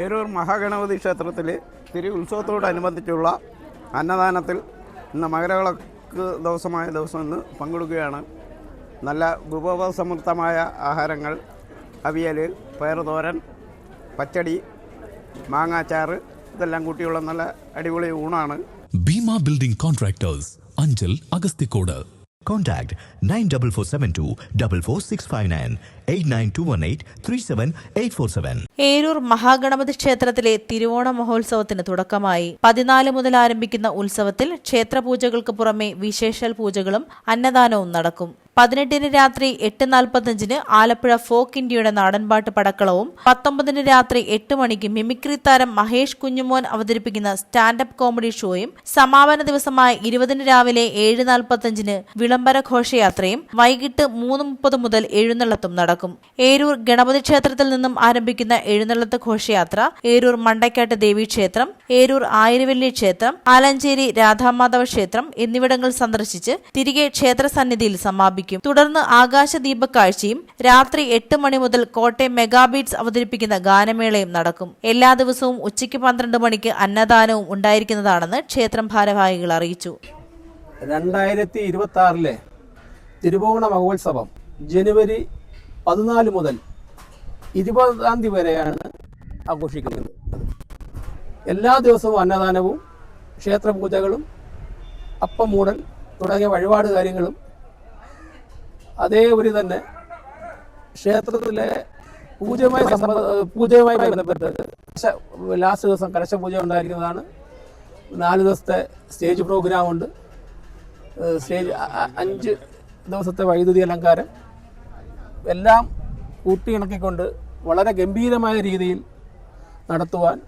ഏരൂർ മഹാഗണപതി ക്ഷേത്രത്തിൽ തിരി ഉത്സവത്തോടനുബന്ധിച്ചുള്ള അന്നദാനത്തിൽ ഇന്ന് മകരവിളക്ക് ദിവസമായ ദിവസം ഇന്ന് പങ്കെടുക്കുകയാണ്. നല്ല വിഭവസമൃദ്ധമായ ആഹാരങ്ങൾ അവിയൽ പയറുതോരൻ പച്ചടി മാങ്ങാച്ചാറ് ഇതെല്ലാം കൂട്ടിയുള്ള നല്ല അടിപൊളി ഊണാണ്. Bheema building contractors Anchal Agasthikode Contact 94472 44659 89218 37847. Eroor Mahaganapathi ക്ഷേത്രത്തിലെ തിരുവോണ മഹോത്സവത്തിന് തുടക്കമായി പതിനാല് മുതൽ ആരംഭിക്കുന്ന ഉത്സവത്തിൽ ക്ഷേത്രപൂജകൾക്ക് പുറമെ വിശേഷൽ പൂജകളും അന്നദാനവും നടക്കും പതിനെട്ടിന് രാത്രി എട്ട് നാൽപ്പത്തഞ്ചിന് ആലപ്പുഴ ഫോക്ക് ഇന്ത്യയുടെ നാടൻപാട്ട് പടക്കളവും പത്തൊമ്പതിന് രാത്രി എട്ട് മണിക്ക് മിമിക്രി താരം മഹേഷ് കുഞ്ഞുമോൻ അവതരിപ്പിക്കുന്ന സ്റ്റാൻഡപ്പ് കോമഡി ഷോയും സമാപന ദിവസമായ ഇരുപതിന് രാവിലെ ഏഴ് നാൽപ്പത്തഞ്ചിന് വിളംബര ഘോഷയാത്രയും വൈകിട്ട് മൂന്ന് മുപ്പത് മുതൽ എഴുന്നള്ളത്തും നടക്കും. ഏരൂർ ഗണപതി ക്ഷേത്രത്തിൽ നിന്നും ആരംഭിക്കുന്ന എഴുന്നള്ളത്ത് ഘോഷയാത്ര ഏരൂർ മണ്ടക്കാട്ട് ദേവീക്ഷേത്രം ഏരൂർ ആയിരവല്ലി ക്ഷേത്രം ആലഞ്ചേരി രാധാമാധവ ക്ഷേത്രം എന്നിവിടങ്ങൾ സന്ദർശിച്ച് തിരികെ ക്ഷേത്ര സന്നിധിയിൽ സമാപിക്കും. തുടർന്ന് ആകാശദീപ കാഴ്ചയും രാത്രി എട്ട് മണി മുതൽ കോട്ടയം മെഗാബീറ്റ്സ് അവതരിപ്പിക്കുന്ന ഗാനമേളയും നടക്കും. എല്ലാ ദിവസവും ഉച്ചയ്ക്ക് പന്ത്രണ്ട് മണിക്ക് അന്നദാനവും ഉണ്ടായിരിക്കുന്നതാണെന്ന് ക്ഷേത്രം ഭാരവാഹികൾ അറിയിച്ചു. രണ്ടായിരത്തി ഇരുപത്തി ആറിലെ തിരുവോണ മഹോത്സവം ജനുവരി പതിനാല് മുതൽ ഇരുപതാം തീയതി വരെയാണ് ആഘോഷിക്കുന്നത്. എല്ലാ ദിവസവും അന്നദാനവും ക്ഷേത്രപൂജകളും അപ്പം മൂടൽ തുടങ്ങിയ വഴിപാട് കാര്യങ്ങളും അതേപടി തന്നെ ക്ഷേത്രത്തിലെ പൂജയുമായി പൂജയുമായി ബന്ധപ്പെട്ട് കലശ- ലാസ്റ്റ് ദിവസം കലശ പൂജ ഉണ്ടായിരിക്കുന്നതാണ്. നാല് ദിവസത്തെ സ്റ്റേജ് പ്രോഗ്രാം ഉണ്ട്. സ്റ്റേജ് അഞ്ച് ദിവസത്തെ വൈദ്യുതി അലങ്കാരം. എല്ലാം കൂട്ടിയിണക്കിക്കൊണ്ട് വളരെ ഗംഭീരമായ രീതിയിൽ നടത്തുവാൻ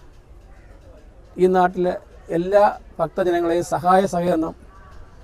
ഈ നാട്ടിലെ എല്ലാ ഭക്തജനങ്ങളെയും സഹായ സഹകരണം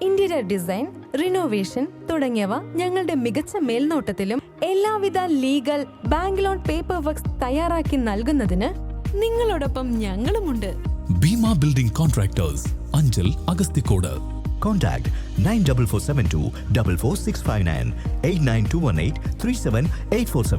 ഇന്റീരിയർ ഡിസൈൻ റിനോവേഷൻ തുടങ്ങിയവ ഞങ്ങളുടെ മികച്ച മേൽനോട്ടത്തിലും എല്ലാവിധ legal bank loan paper works തയ്യാറാക്കി നൽകുന്നതിന് നിങ്ങളോടൊപ്പം ഞങ്ങളുമുണ്ട് Bheema building contractors Anchal Agasthikode Contact 94472 44659 89218 37847.